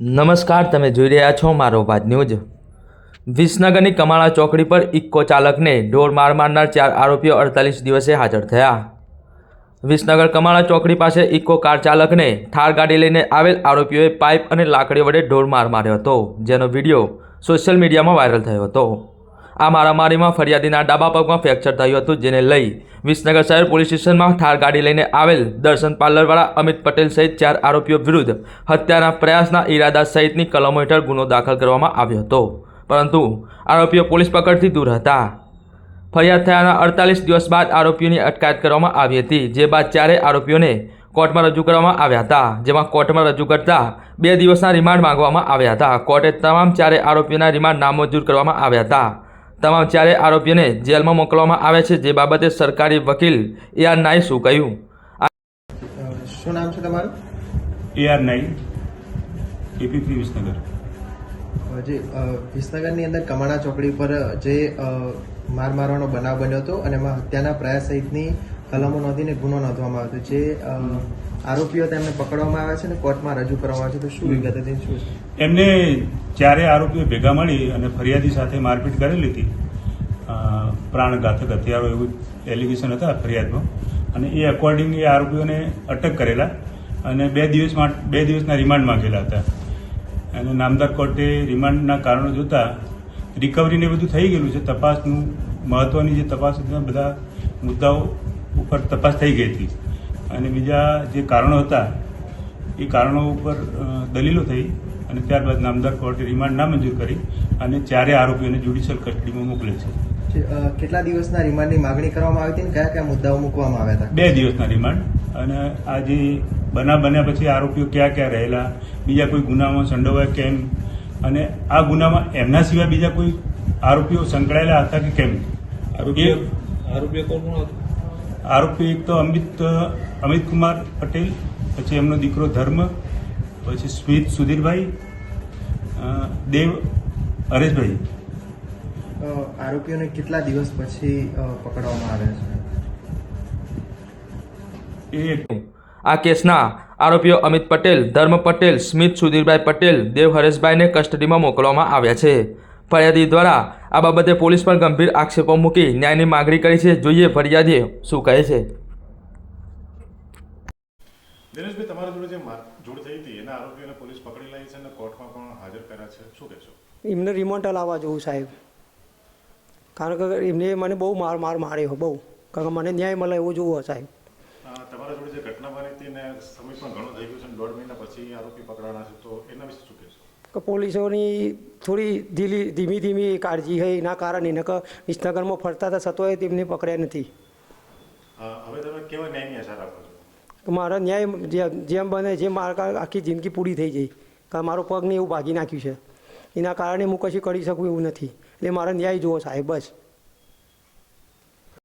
નમસ્કાર, તમે જોઈ રહ્યા છો મારો વાત ન્યૂઝ. વિસનગરની કમાળા ચોકડી પર ઇક્કો ચાલકને ઢોર માર મારનાર ચાર આરોપીઓ અડતાલીસ દિવસે હાજર થયા. વિસનગર કમાળા ચોકડી પાસે ઇક્કો કાર ચાલકને થાર ગાડી લઈને આવેલ આરોપીઓએ પાઇપ અને લાકડીઓ વડે ઢોર માર માર્યો હતો, જેનો વીડિયો સોશિયલ મીડિયામાં વાયરલ થયો હતો. આ મારામારીમાં ફરિયાદીના ડાબા પગમાં ફ્રેક્ચર થયું હતું, જેને લઈ વિસનગર શહેર પોલીસ સ્ટેશનમાં થાર ગાડી લઈને આવેલ દર્શન પાર્લરવાળા અમિત પટેલ સહિત ચાર આરોપીઓ વિરુદ્ધ હત્યાના પ્રયાસના ઈરાદા સહિતની કલમો હેઠળ ગુનો દાખલ કરવામાં આવ્યો હતો. પરંતુ આરોપીઓ પોલીસ પકડથી દૂર હતા. ફરિયાદ થયાના અડતાલીસ દિવસ બાદ આરોપીઓની અટકાયત કરવામાં આવી હતી, જે બાદ ચારેય આરોપીઓને કોર્ટમાં રજૂ કરવામાં આવ્યા હતા, જેમાં કોર્ટમાં રજૂ કરતા બે દિવસના રિમાન્ડ માંગવામાં આવ્યા હતા. કોર્ટે તમામ ચારેય આરોપીઓના રિમાન્ડ નામંજૂર કરવામાં આવ્યા હતા. તમામ ચારે આરોપીઓને જેલમાં મોકલવામાં આવે છે જે બાબતે સરકારી વકીલ એ આર નાઈ શું કહ્યું શું નામ છે તમારું? એ આર નાઈ એપીપી વિસનગર. જે વિસનગરની અંદર કમાણા ચોકડી પર જે માર મારવાનો બનાવ બન્યો હતો અને એમાં હત્યાના પ્રયાસ સહિતની કલમો નોંધીને ગુનો નોંધવામાં આવ્યો હતો. જે આરોપીઓ તેમને પકડવામાં આવ્યા છે અને કોર્ટમાં રજૂ કરવામાં આવે છે. તો શું વિગત હતી? શું એમને ચારે આરોપીઓ ભેગા મળી અને ફરિયાદી સાથે મારપીટ કરેલી હતી પ્રાણઘાતક હથિયારો એવું એલિગેશન હતા ફરિયાદમાં. અને એ અકોર્ડિંગ એ આરોપીઓને અટક કરેલા અને બે દિવસ બે દિવસના રિમાન્ડ માંગેલા હતા. અને નામદાર કોર્ટે રિમાન્ડના કારણો જોતા રિકવરીને બધું થઈ ગયેલું છે. તપાસનું મહત્વની જે તપાસ હતી બધા મુદ્દાઓ ઉપર તપાસ થઈ ગઈ હતી. અને બીજા જે કારણો હતા, એ કારણો ઉપર દલીલો થઈ. અને ત્યારબાદ નામદાર કોર્ટે રિમાન્ડ નામંજૂર કરી અને ચારે આરોપીઓને જ્યુડિશિયલ કસ્ટડીમાં મોકલે છે. કેટલા દિવસના રિમાન્ડની માગણી કરવામાં આવી હતી કયા કયા મુદ્દાઓ મૂકવામાં આવ્યા હતા? બે દિવસના રિમાન્ડ અને આ જે બનાવ બન્યા પછી આરોપીઓ ક્યાં ક્યાં રહેલા બીજા કોઈ ગુનામાં સંડોવાય કેમ? અને આ ગુનામાં એમના સિવાય બીજા કોઈ આરોપીઓ સંકળાયેલા હતા કે કેમ? આરોપીઓ આરોપીઓ કોણ કોણ હતું? આરોપી એક તો અમિત અમિત કુમાર પટેલ પછી એમનો દીકરો ધર્મ પછી સ્મિત સુધીરભાઈ દેવ હરેશભાઈ. આરોપીઓને કેટલા દિવસ પછી પકડવામાં આવે છે? એ આ કેસના આરોપીઓ અમિત પટેલ ધર્મ પટેલ સ્મિત સુધીરભાઈ પટેલ દેવ હરેશભાઈને કસ્ટડીમાં મોકલવામાં આવ્યા છે. ફરિયાદી દ્વારા આ બાબતે પોલીસ પર ગંભીર આક્ષેપો મૂકી ન્યાયની માગણી કરી છે. જોઈએ ફરિયાદીએ શું કહે છે. દિનેશભાઈ તમારા જોડે જે જોડ થઈ હતી એના આરોપીઓને પોલીસ પકડી લાવી છે અને કોર્ટમાં પણ હાજર કર્યા છે. શું કહેશો? એમને રિમોન્ટ લાવવા જોઉં સાહેબ. કારણ કે એમને મને બહુ માર માર માર્યો બહુ. કારણ કે મને ન્યાય મળે એવું જોવું સાહેબ. તમારા જોડે જે ઘટના બની હતી ને સમય પણ ઘણો થઈ ગયો છે દોઢ મહિના પછી આરોપી પકડાણા છે તો એના વિશે શું કહેશો? કે પોલીસોની થોડી ધીલી ધીમી ધીમી કાળજી હોય એના કારણે નક વિસનગરમાં ફરતા હતા સતોય તેમને પકડ્યા નથી. હવે તમે કેવા ન્યાયની આશા રાખો છો? કે મારા ન્યાય જેમ બને જેમ મારા આખી જિંદગી પૂરી થઈ જાય કારણ મારો પગને એવું ભાગી નાખ્યું છે. એના કારણે હું કશું કરી શકું એવું નથી. એટલે મારા ન્યાય જુઓ સાહેબ, બસ.